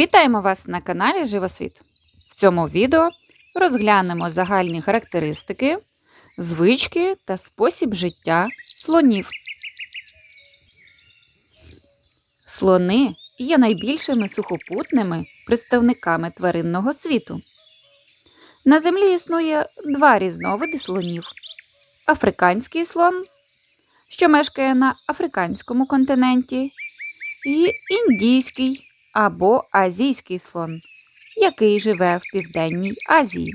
Вітаємо вас на каналі Живосвіт. В цьому відео розглянемо загальні характеристики, звички та спосіб життя слонів. Слони є найбільшими сухопутними представниками тваринного світу. На землі існує два різновиди слонів: африканський слон, що мешкає на африканському континенті, і індійський або азійський слон, який живе в Південній Азії.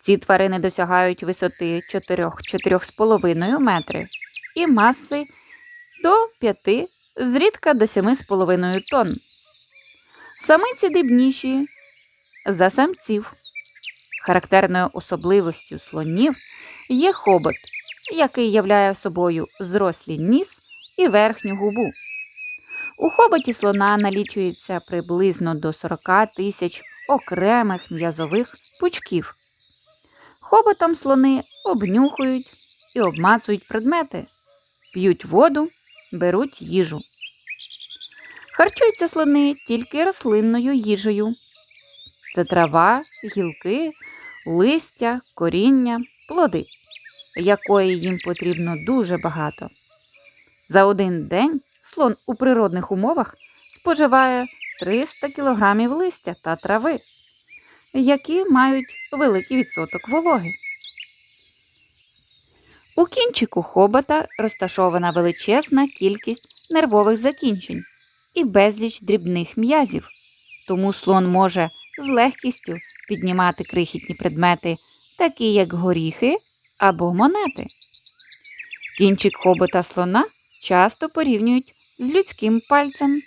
Ці тварини досягають висоти 4-4,5 метри і маси до 5, зрідка до 7,5 тонн. Самиці дрібніші за самців. Характерною особливостю слонів є хобот, який являє собою зрослий ніс і верхню губу. У хоботі слона налічується приблизно до 40 тисяч окремих м'язових пучків. Хоботом слони обнюхують і обмацують предмети, п'ють воду, беруть їжу. Харчуються слони тільки рослинною їжею. Це трава, гілки, листя, коріння, плоди, якої їм потрібно дуже багато. За один день слон у природних умовах споживає 300 кг листя та трави, які мають великий відсоток вологи. У кінчику хобота розташована величезна кількість нервових закінчень і безліч дрібних м'язів, тому слон може з легкістю піднімати крихітні предмети, такі як горіхи або монети. Кінчик хобота слона часто порівнюють з людським пальцем.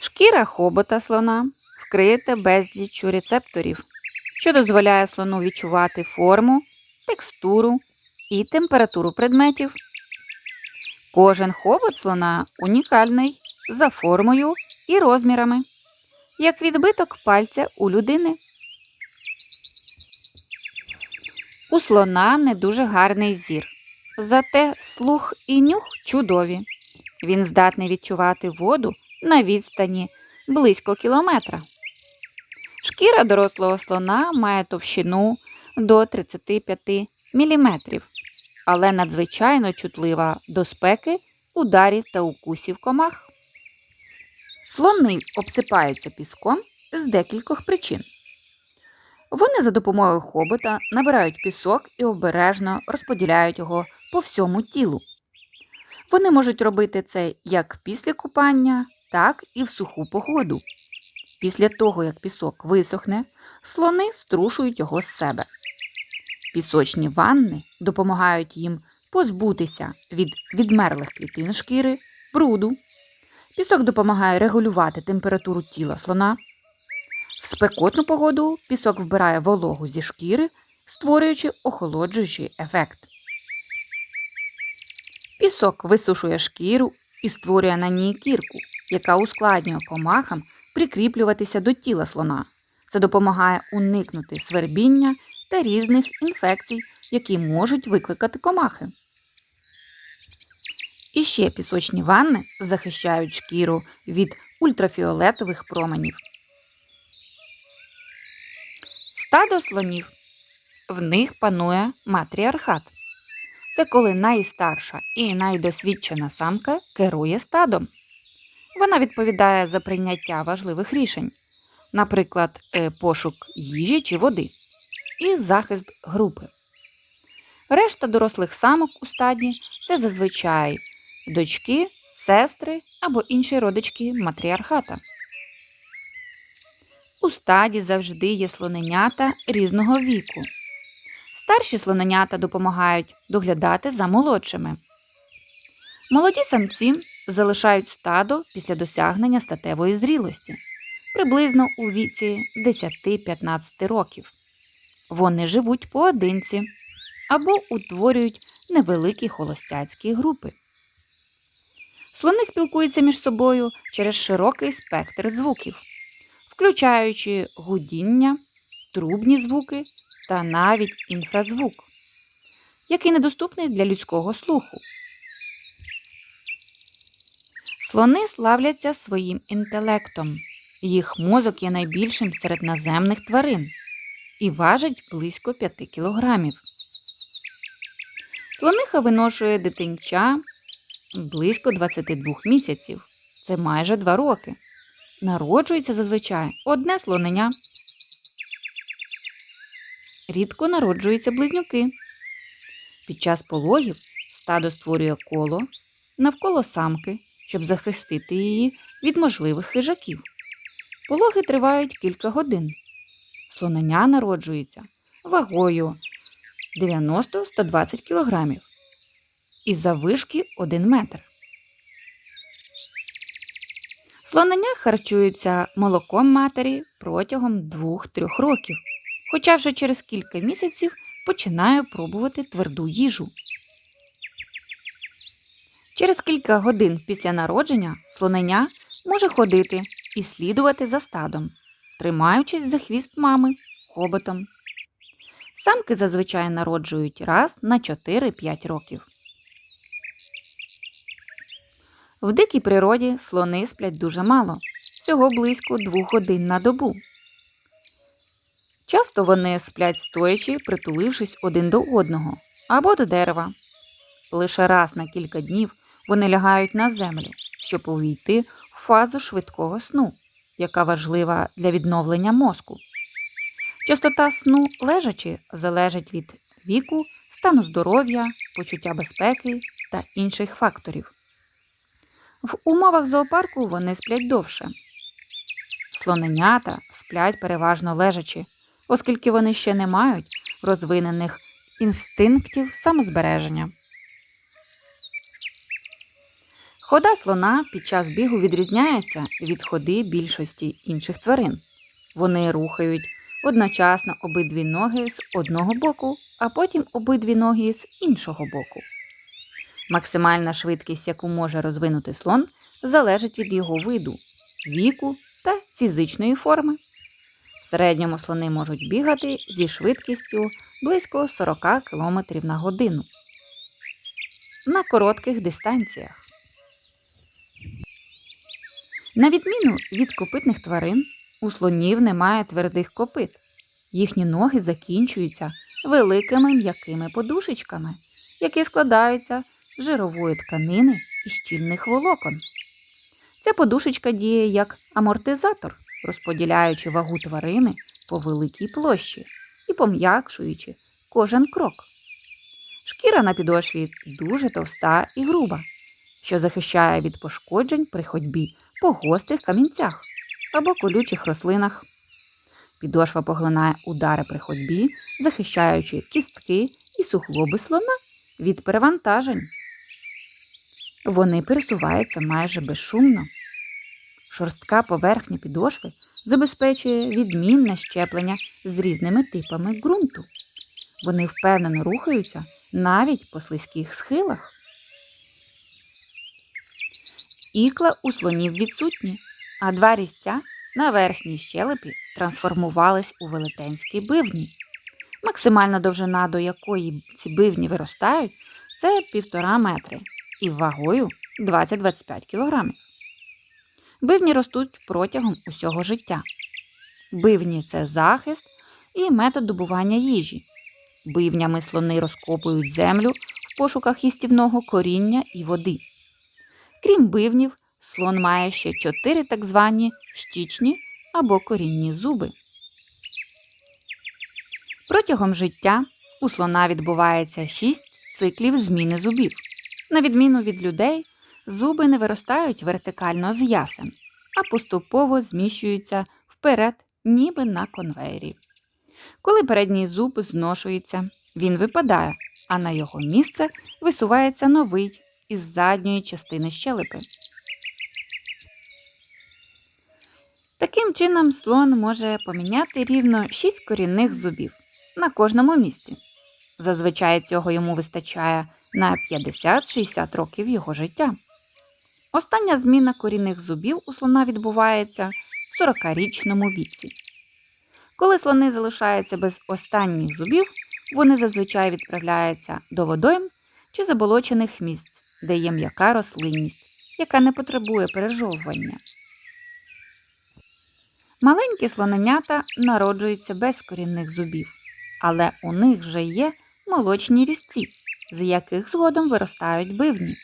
Шкіра хобота слона вкрита безліччю рецепторів, що дозволяє слону відчувати форму, текстуру і температуру предметів. Кожен хобот слона унікальний за формою і розмірами, як відбиток пальця у людини. У слона не дуже гарний зір. Зате слух і нюх чудові. Він здатний відчувати воду на відстані близько кілометра. Шкіра дорослого слона має товщину до 35 мм, але надзвичайно чутлива до спеки, ударів та укусів комах. Слони обсипаються піском з декількох причин. Вони за допомогою хобота набирають пісок і обережно розподіляють його по всьому тілу. Вони можуть робити це як після купання, так і в суху погоду. Після того, як пісок висохне, слони струшують його з себе. Пісочні ванни допомагають їм позбутися від відмерлих клітин шкіри, бруду. Пісок допомагає регулювати температуру тіла слона. В спекотну погоду пісок вбирає вологу зі шкіри, створюючи охолоджуючий ефект. Пісок висушує шкіру і створює на ній кірку, яка ускладнює комахам прикріплюватися до тіла слона. Це допомагає уникнути свербіння та різних інфекцій, які можуть викликати комахи. І ще пісочні ванни захищають шкіру від ультрафіолетових променів. Стадо слонів. В них панує матріархат. Це коли найстарша і найдосвідчена самка керує стадом. Вона відповідає за прийняття важливих рішень, наприклад, е, пошук їжі чи води, і захист групи. Решта дорослих самок у стаді це зазвичай дочки, сестри або інші родички матріархата. У стаді завжди є слоненята різного віку. Старші слоненята допомагають доглядати за молодшими. Молоді самці залишають стадо після досягнення статевої зрілості приблизно у віці 10-15 років. Вони живуть поодинці або утворюють невеликі холостяцькі групи. Слони спілкуються між собою через широкий спектр звуків, включаючи гудіння, трубні звуки та навіть інфразвук, який недоступний для людського слуху. Слони славляться своїм інтелектом. Їх мозок є найбільшим серед наземних тварин і важить близько 5 кілограмів. Слониха виношує дитинча близько 22 місяців. Це майже 2 роки. Народжується зазвичай одне слонення. Рідко народжуються близнюки. Під час пологів стадо створює коло навколо самки, щоб захистити її від можливих хижаків. Пологи тривають кілька годин. Слонення народжується вагою 90-120 кг із заввишки 1 метр. Слонення харчуються молоком матері протягом 2-3 років, хоча вже через кілька місяців починає пробувати тверду їжу. Через кілька годин після народження слонення може ходити і слідувати за стадом, тримаючись за хвіст мами хоботом. Самки зазвичай народжують раз на 4-5 років. В дикій природі слони сплять дуже мало, всього близько 2 годин на добу. Часто вони сплять стоячи, притулившись один до одного або до дерева. Лише раз на кілька днів вони лягають на землю, щоб увійти в фазу швидкого сну, яка важлива для відновлення мозку. Частота сну лежачи залежить від віку, стану здоров'я, почуття безпеки та інших факторів. В умовах зоопарку вони сплять довше. Слоненята сплять переважно лежачи, оскільки вони ще не мають розвинених інстинктів самозбереження. Хода слона під час бігу відрізняється від ходи більшості інших тварин. Вони рухають одночасно обидві ноги з одного боку, а потім обидві ноги з іншого боку. Максимальна швидкість, яку може розвинути слон, залежить від його виду, віку та фізичної форми. Середньому слони можуть бігати зі швидкістю близько 40 км на годину. На коротких дистанціях. На відміну від копитних тварин, у слонів немає твердих копит. Їхні ноги закінчуються великими м'якими подушечками, які складаються з жирової тканини і щільних волокон. Ця подушечка діє як амортизатор, розподіляючи вагу тварини по великій площі і пом'якшуючи кожен крок. Шкіра на підошві дуже товста і груба, що захищає від пошкоджень при ходьбі по гострих камінцях або колючих рослинах. Підошва поглинає удари при ходьбі, захищаючи кістки і суглоби слона від перевантажень. Вони пересуваються майже безшумно. Шорстка поверхня підошви забезпечує відмінне щеплення з різними типами ґрунту. Вони впевнено рухаються навіть по слизьких схилах. Ікла у слонів відсутні, а два різця на верхній щелепі трансформувались у велетенські бивні. Максимальна довжина, до якої ці бивні виростають, це 1,5 метри і вагою 20-25 кг. Бивні ростуть протягом усього життя. Бивні це захист і метод добування їжі. Бивнями слони розкопують землю в пошуках їстівного коріння і води. Крім бивнів, слон має ще чотири так звані щічні або корінні зуби. Протягом життя у слона відбувається шість циклів зміни зубів. На відміну від людей, зуби не виростають вертикально з ясен, а поступово зміщуються вперед, ніби на конвейері. Коли передній зуб зношується, він випадає, а на його місце висувається новий із задньої частини щелепи. Таким чином, слон може поміняти рівно 6 корінних зубів на кожному місці. Зазвичай цього йому вистачає на 50-60 років його життя. Остання зміна корінних зубів у слона відбувається в 40-річному віці. Коли слони залишаються без останніх зубів, вони зазвичай відправляються до водойм чи заболочених місць, де є м'яка рослинність, яка не потребує пережовування. Маленькі слоненята народжуються без корінних зубів, але у них вже є молочні різці, з яких згодом виростають бивні.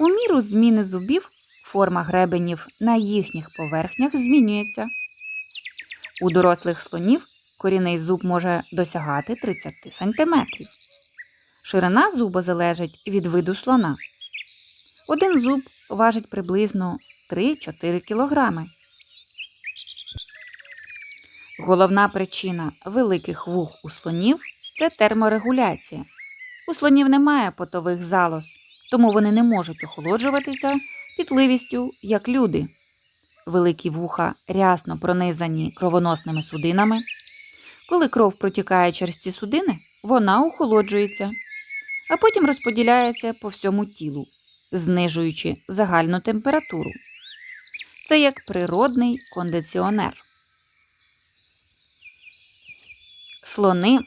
У міру зміни зубів форма гребенів на їхніх поверхнях змінюється. У дорослих слонів корінний зуб може досягати 30 см. Ширина зуба залежить від виду слона. Один зуб важить приблизно 3-4 кг. Головна причина великих вух у слонів це терморегуляція. У слонів немає потових залоз, тому вони не можуть охолоджуватися пітливістю, як люди. Великі вуха рясно пронизані кровоносними судинами. Коли кров протікає через ці судини, вона охолоджується, а потім розподіляється по всьому тілу, знижуючи загальну температуру. Це як природний кондиціонер. Слони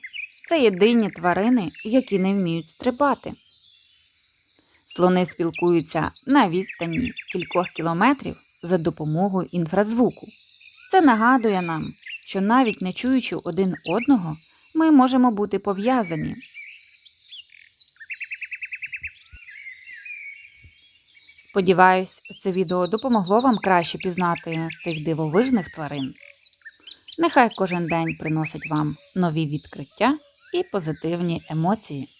це єдині тварини, які не вміють стрибати. Слони спілкуються на відстані кількох кілометрів за допомогою інфразвуку. Це нагадує нам, що навіть не чуючи один одного, ми можемо бути пов'язані. Сподіваюсь, це відео допомогло вам краще пізнати цих дивовижних тварин. Нехай кожен день приносить вам нові відкриття і позитивні емоції.